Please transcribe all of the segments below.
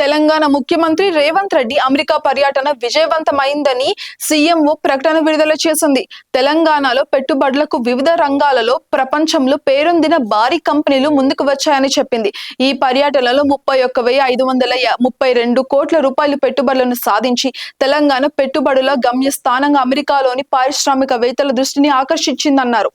తెలంగాణ ముఖ్యమంత్రి రేవంత్ రెడ్డి అమెరికా పర్యటన విజయవంతమైందని సీఎంఓ ప్రకటన విడుదల చేసింది. తెలంగాణలో పెట్టుబడులకు వివిధ రంగాలలో ప్రపంచంలో పేరొందిన భారీ కంపెనీలు ముందుకు వచ్చాయని చెప్పింది. ఈ పర్యటనలో ముప్పై ఒక్క వెయ్యి ఐదు వందల ముప్పై రెండు కోట్ల రూపాయలు పెట్టుబడులను సాధించి తెలంగాణ పెట్టుబడుల గమ్యస్థానంగా అమెరికాలోని పారిశ్రామికవేత్తల దృష్టిని ఆకర్షించిందన్నారు.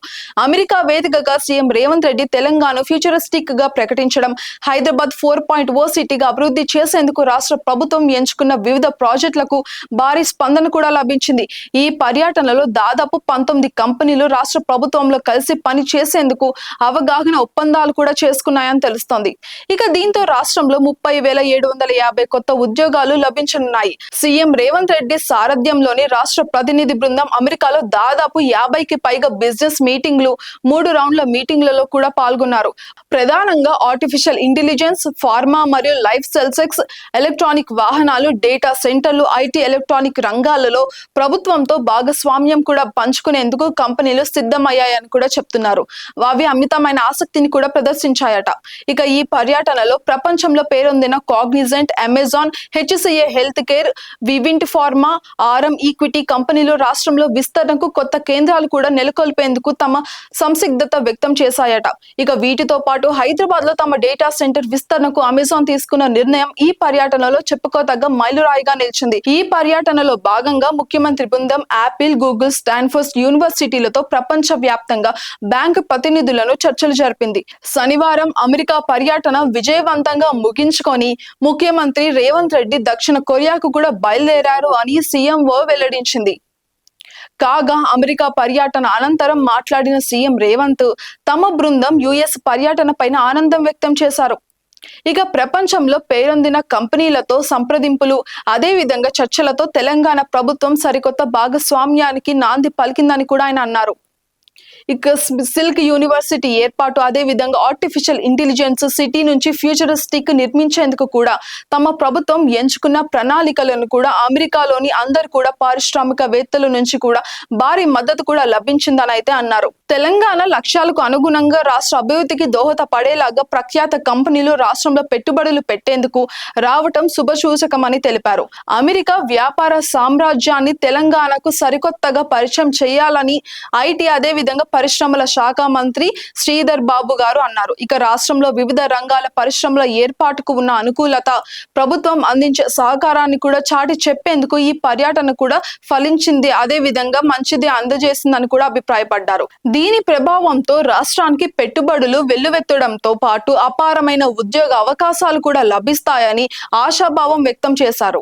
అమెరికా వేదికగా సీఎం రేవంత్ రెడ్డి తెలంగాణ ఫ్యూచరిస్టిక్గా ప్రకటించడం హైదరాబాద్ ఫోర్ పాయింట్ ఓ సిటీగా అభివృద్ధి చేసేందుకు రాష్ట్ర ప్రభుత్వం ఎంచుకున్న వివిధ ప్రాజెక్టులకు భారీ స్పందన కూడా లభించింది. ఈ పర్యటనలో దాదాపు పంతొమ్మిది కంపెనీలు రాష్ట్ర ప్రభుత్వంలో కలిసి పని చేసేందుకు అవగాహన ఒప్పందాలు కూడా చేసుకున్నాయని తెలుస్తోంది. ఇక దీంతో రాష్ట్రంలో ముప్పై వేల ఏడు వందల యాభై కొత్త ఉద్యోగాలు లభించనున్నాయి. సీఎం రేవంత్ రెడ్డి సారథ్యంలోని రాష్ట్ర ప్రతినిధి బృందం అమెరికాలో దాదాపు యాభైకి పైగా బిజినెస్ మీటింగ్లు మూడు రౌండ్ల మీటింగ్లలో కూడా పాల్గొన్నారు. ప్రధానంగా ఆర్టిఫిషియల్ ఇంటెలిజెన్స్ ఫార్మా మరియు లైఫ్ సెక్స్ ఎలక్ట్రానిక్ వాహనాలు డేటా సెంటర్లు ఐటీ ఎలక్ట్రానిక్ రంగాలలో ప్రభుత్వంతో భాగస్వామ్యం కూడా పంచుకునేందుకు కంపెనీలు సిద్ధమయ్యాయని కూడా చెప్తున్నారు. అవి అమితమైన ఆసక్తిని కూడా ప్రదర్శించాయట. ఇక ఈ పర్యటనలో ప్రపంచంలో పేరొందిన Cognizant Amazon HCA health care Vivint pharma RM equity కంపెనీలు రాష్ట్రంలో విస్తరణకు కొత్త కేంద్రాలు కూడా నెలకొల్పేందుకు తమ సంసిగ్ధత వ్యక్తం చేశాయట. ఇక వీటితో పాటు హైదరాబాద్లో తమ డేటా సెంటర్ విస్తరణకు అమెజాన్ తీసుకున్న నిర్ణయం ఈ పర్యటనలో చెప్పుకోదగ్గ మైలురాయిగా నిలిచింది. ఈ పర్యటనలో భాగంగా ముఖ్యమంత్రి బృందం యాపిల్ గూగుల్ స్టాన్ఫోర్డ్ యూనివర్సిటీలతో ప్రపంచ వ్యాప్తంగా బ్యాంక్ ప్రతినిధులను చర్చలు జరిపింది. శనివారం అమెరికా పర్యటన విజయవంతంగా ముగించుకొని ముఖ్యమంత్రి రేవంత్ రెడ్డి దక్షిణ కొరియాకు కూడా బయలుదేరారు అని సీఎంఓ వెల్లడించింది. కాగా అమెరికా పర్యటన అనంతరం మాట్లాడిన సీఎం రేవంత్ తమ బృందం యుఎస్ పర్యటన పైన ఆనందం వ్యక్తం చేశారు. ఇక ప్రపంచంలో పేరొందిన కంపెనీలతో సంప్రదింపులు అదే విధంగా చర్చలతో తెలంగాణ ప్రభుత్వం సరికొత్త భాగస్వామ్యానికి నాంది పలికిందని కూడా ఆయన అన్నారు. ఇక సిల్క్ యూనివర్సిటీ ఏర్పాటు అదే విధంగా ఆర్టిఫిషియల్ ఇంటెలిజెన్స్ సిటీ నుంచి ఫ్యూచరిస్టిక్ నిర్మించేందుకు కూడా తమ ప్రభుత్వం ఎంచుకున్న ప్రణాళికలను కూడా అమెరికాలోని అందరు కూడా పారిశ్రామికవేత్తల నుంచి కూడా భారీ మద్దతు కూడా లభించిందని అయితే అన్నారు. తెలంగాణ లక్ష్యాలకు అనుగుణంగా రాష్ట్ర అభివృద్ధికి దోహదపడేలాగా ప్రఖ్యాత కంపెనీలు రాష్ట్రంలో పెట్టుబడులు పెట్టేందుకు రావటం శుభసూచకమని తెలిపారు. అమెరికా వ్యాపార సామ్రాజ్యాన్ని తెలంగాణకు సరికొత్తగా పరిచయం చేయాలని ఐటీ అదే విధంగా పరిశ్రమల శాఖ మంత్రి శ్రీధర్ బాబు గారు అన్నారు. ఇక రాష్ట్రంలో వివిధ రంగాల పరిశ్రమల ఏర్పాటుకు ఉన్న అనుకూలత ప్రభుత్వం అందించే సహకారాన్ని కూడా చాటి చెప్పేందుకు ఈ పర్యటన కూడా ఫలించింది. అదే విధంగా మంచిది అందజేసిందని కూడా అభిప్రాయపడ్డారు. దీని ప్రభావంతో రాష్ట్రానికి పెట్టుబడులు వెల్లువెత్తడంతో పాటు అపారమైన ఉద్యోగ అవకాశాలు కూడా లభిస్తాయని ఆశాభావం వ్యక్తం చేశారు.